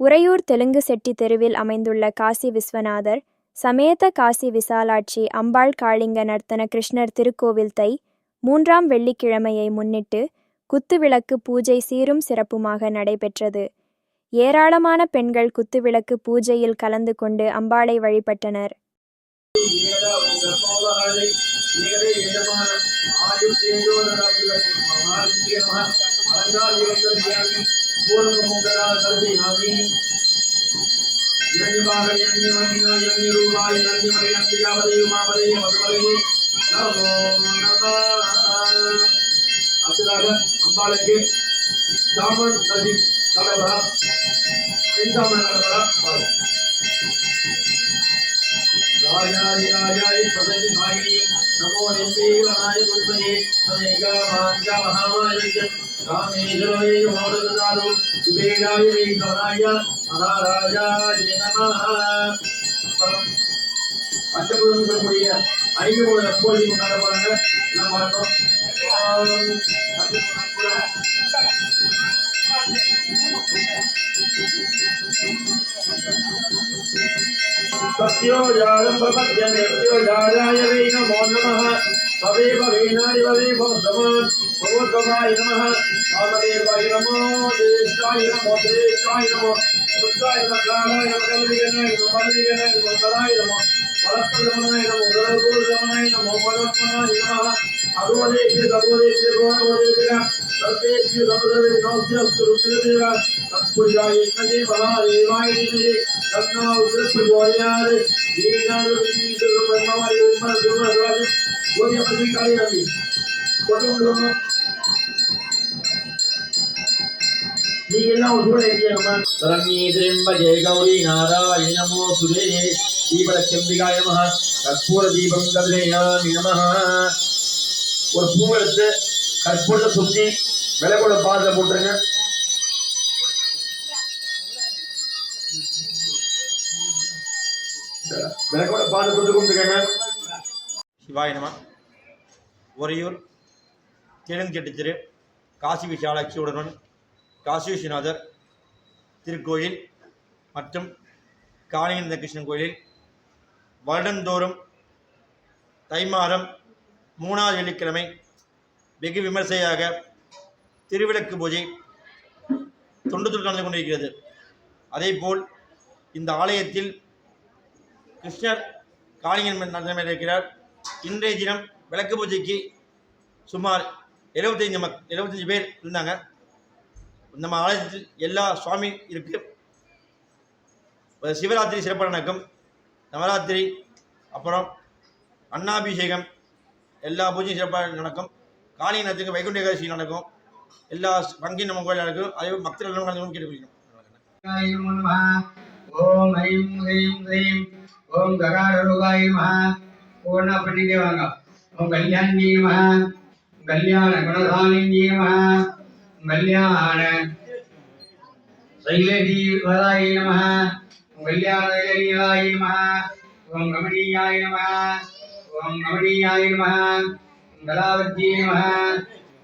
உறையூர் தெலுங்கு செட்டி தெருவில் அமைந்துள்ள காசி விஸ்வநாதர் சமேத காசி விசாலாட்சி அம்பாள் காளிங்க நர்த்தன கிருஷ்ணர் திருக்கோவில் தை மூன்றாம் வெள்ளிக்கிழமையை முன்னிட்டு குத்துவிளக்கு பூஜை சீரும் சிறப்புமாக நடைபெற்றது. ஏராளமான பெண்கள் குத்துவிளக்கு பூஜையில் கலந்து கொண்டு அம்பாளை வழிபட்டனர். அம்பாளுக்கு சாமன் நதி தலைவரா வெண்சாமன் தலைவரா ராஜாதிராஜாய பதவி நாயினி நமோ நம்பீவனாய குருபதி சமேகா மாஞ்சா மகாமாயிக்கம் ராமேஸ்வரே மோததாரு குபேராய வைகவனாய மகாராஜாய நமஹ அப்புறம் பச்சைபுரம் சொல்லக்கூடிய ஐந்து மூணு நற்போதி கொண்டாட போறாங்க எல்லாம் பார்க்கணும் ஆம், பச்சைபுரம் सत्यो जालं प्रपद्य नित्यो जालाय वै नमो नमः भवे भवेनाय भवे भवसमान् भगवद्भगाय नमः। कामदेवाय नमो, ज्येष्ठाय नमो, श्रेष्ठाय नमो बुद्धाय नमः कालाय नमः कलिगणाय नमः मल्लिगणाय नमः कराय नमः परस्परमनाय नमो गरुडगुरुमनाय नमो परमनाय नमः अगोदेभ्य गगोदेभ्य गोदेभ्य सर्वेभ्य सर्वदेव नमस्ते सुरुदेव तत्पुजाय नजे बलादेवाय नजे कन्ना उग्रपुजायार दीनार विनीत ब्रह्मवाय उम्मा दुर्गा राज गोदिया पति काली रानी कोटुंबम நீங்கெல்லாம் ஒரு கூட இருக்கீங்கம்மா சரண்யே திரம்பஜே கௌரி நாராயண நமோ சுதே தீபலட்சம்பிகாய நம கற்பூர தீபம் கதிரேயாமி நம ஒரு பூ எடுத்து கற்பூரத்தை சுத்தி விலை கூட பாதத்தை போட்டுருங்க விலை கூட பாதை போட்டு கொண்டுருக்கேங்க சிவாய நம உறையூர் தெலுங்கெட்டு திரு காசி விஷாலாட்சியுடன் காசி விஸ்வநாதர் திருக்கோயில் மற்றும் காளியந்த கிருஷ்ணன் கோயிலில் வருடந்தோறும் தை மாதம் மூணாவது வெள்ளிக்கிழமை வெகு விமர்சையாக திருவிளக்கு பூஜை தொண்டு தொண்டு நடந்து கொண்டிருக்கிறது. அதேபோல் இந்த ஆலயத்தில் கிருஷ்ணர் காளிங்கன் நடனம் இருக்கிறார். இன்றைய தினம் விளக்கு பூஜைக்கு சுமார் எழுபத்தஞ்சி மக் எழுபத்தஞ்சி பேர் இருந்தாங்க. நம்ம ஆலயத்தில் எல்லா சுவாமி இருக்குது சிவராத்திரி சிறப்பாக நடக்கும். நவராத்திரி அப்புறம் அன்னாபிஷேகம் எல்லா பூஜையும் சிறப்பாக நடக்கும். காளி நேரத்துக்கு வைகுண்ட ஏகாதசி நடக்கும். எல்லா பங்கின் நம்ம கோயில் நடக்கும். அதே பக்தர்கள் எல்லாம் கலந்து கேட்டுக்கொள்கிறோம். ஓம் ஐம் ஹ்ரீம் ஹ்ரீம் ஓம் ககாரருகாய் மகா பூர்ணா பண்ணிட்டே வாங்க. ஓம் கல்யாணி மகா. கல்யாண குணசாலினி நமः கல்யாண சைலதி வராய நமः கல்யாண சைலதியாய நமः ஓம் கமணியாய நமः ஓம் கமணியாய நமः கலாவத்யே நமः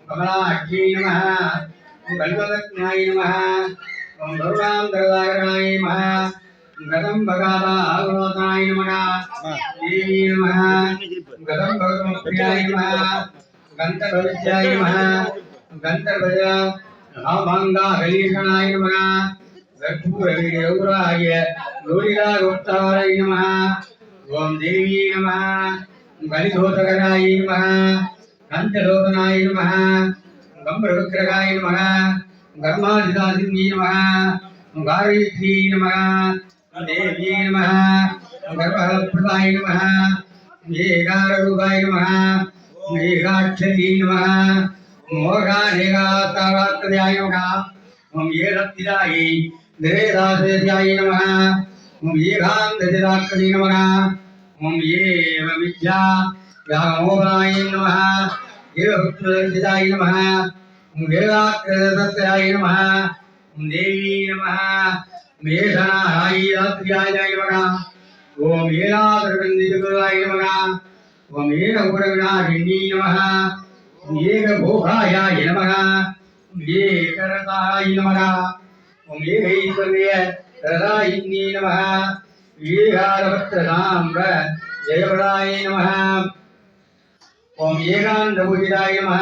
கமலாட்சியே நமः கல்பலக்னாய நமः ஓம் கருணாம் கருதாகராய நமः கதம் பகாதா ஆகுணோதனாய நமः தேவி நமः கதம் பகவத்பிரியாய நமः கந்தர்வவித்யாய గంధర్వవిద్యాయ నమ గంధర్వయ రామాంగాహరీషణాయ నమ గర్భూరవీర్యౌరాయ గౌరిరాగోత్తారాయ నమ ఓం దేవీ నమ బలిధోతకరాయ నమ కంచలోకనాయ నమ గంభ్రవిగ్రహాయ నమ గర్మాధిదాసిన్యై నమ గారయత్రీ నమ దేవ్యై నమ గర్భప్రదాయ నమ ఏకారూపాయ నమ ஏகாட்சரி நமः மோகாநேகாத்தாராத்ரயாய ஓம் ஏகத்திராயை திரேதாசேத்யாய நமः ஓம் ஏகாந்ததிராக்கதி நமः ஓம் ஏவ வித்யா யாமோகனாய நமः ஏவபுத்திரதிதாய நமः ஓம் வேதாக்கிரதத்ராய நமः ஓம் தேவி ஓம் ஓம் ஏகபுரவிநாசினி நமः ஓம் ஏகபோகாயாய நமः ஓம் ஏகரதாய நமः ஓம் ஏகைஸ்வரிய ரதாயினி நம ஏகாரபத்ரதாம்ப ஜெயபதாய நம ஓம் ஏகாந்தபுஜிதாய நம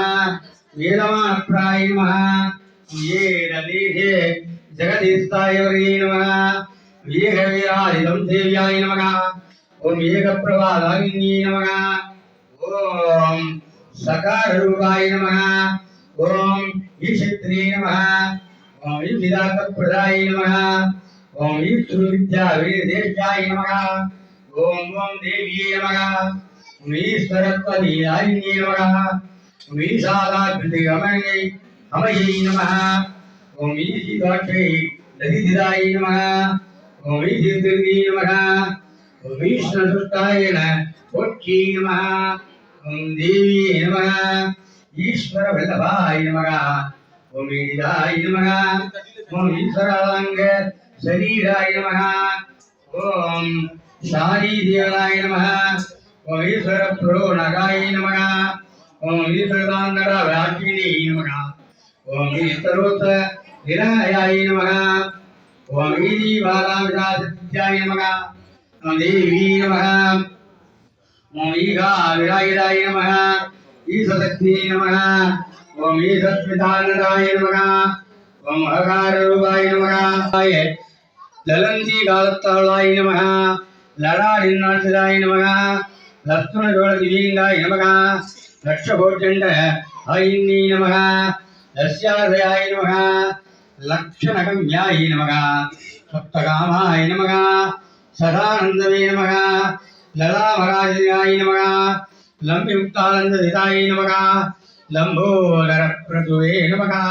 வேதமானப்பிராய நம ఓం ఏకప్రభాదాయిని నమ ఓం సకార రూపాయ నమ ఓం ఈక్షత్రే నమ ఓం ఈ విరాత ప్రదాయ నమ ఓం ఈ ధ్రువిద్యా వీరదేశాయ నమ ఓం ఓం దేవి నమ ఓం ఈ సరత్వదీయాయిని నమ ఓం ఈ సాదాభితి గమని అమయై నమ ఓం ఈ సీతాక్షై దధిదిదాయ నమ ఓం ఈ దీర్ఘదీ నమ ஈஸ்வரசுஷ்டாய போற்றி நம ஓம் தேவியே நம ஈஸ்வர வல்லபாய நம ஓம் ஈடாய நம ஓம் ஈஸ்வராங்க சரீராய நம ஓம் சாரி தேவனாய நம ஓம் ஈஸ்வர புரோணகாய நம ஓம் ஈஸ்வரதாந்தர விராட்டினே நம ஓம் ஈஸ்வரோத்த ஓம் ஈதி பாலாவிதாசித்யாய நம ஓம் ദേവീ നമ ഓമീകാവിരായിരായ നമ ഈശതജ്ഞേ നമ ഓം ഈശത്വിധാനരായ നമ ഓം നമ ലക്ഷണകമ്യായ നമ സപ്തകാമായ നമ நம நமகா நம சப்தகாமாய நமகா சதானந்தமே நம லலாமராஜாய நம லம்போதர பிரதுவே நமகா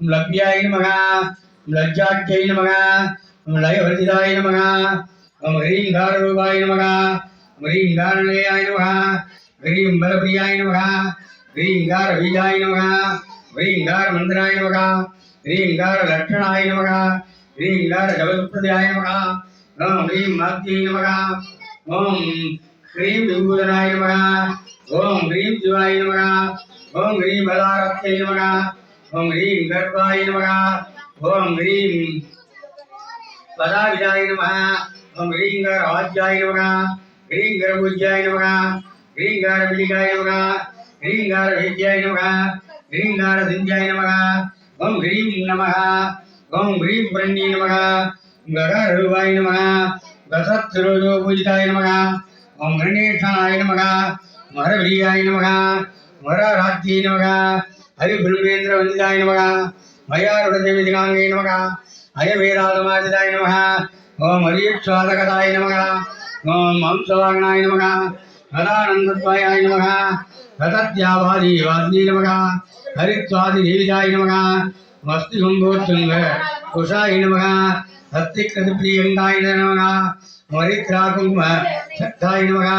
லப்யாய நமகா லஜ்ஜாக்கியை நமகா லயவர்திதாய நமகா ஓம் ஹ்ரீம் தாரூபாய நம ஹ்ரீம் தாரணயாய நம ஹ்ரீம் பலப்பிரியாய நம ஹ்ரீம் தார பீஜாய நமகா ஹ்ரீம் தார மந்திராய நம ஹ்ரீம் தார லட்சணாய நம ஹ்ரீம் தார ஜபத்பிரதாய ओम ह्रीं भक्ति नमः। ओम ह्रीं विभूषणाय नमः। ओम ह्रीं शिवाय नमः। ओम ह्रीं बलारक्षे नमः। ओम ह्रीं गर्भाय नमः। ओम ह्रीं पदाभिजाय नमः। ओम ह्रीं गर्भाज्याय नमः। ह्रीं गर्भुज्याय नमः। ह्रीं गर्भिकाय नमः। ह्रीं गर्भिज्याय नमः। ह्रीं गर्भिज्याय नमः। ओम ह्रीं नमः। ओम ह्रीं ब्रह्मी नमः। గడారువాయ నమ. దశత్రోజో పూజితాయ నమ. ఓం గణేశాయ నమ. మహరవీయాయ నమ. మహారాజ్యాయ నమ. హరి బ్రహ్మేంద్ర వందితాయ నమ. మయారుడదేవి దినాంగే నమ. అయవేరాధమాజితాయ నమ. ఓం హరీక్షాదగదాయ నమ. ఓం హంసవాహనాయ నమ. సదానందత్వాయ నమ. రతత్యావాది వాసిని నమ. హరిత్వాది దేవితాయ నమ. వస్తి సంభోత్సంగ ఉషాయ నమ. ஹஸ்திகிருத பிரியங்காய நம மரித்ரா கும்ப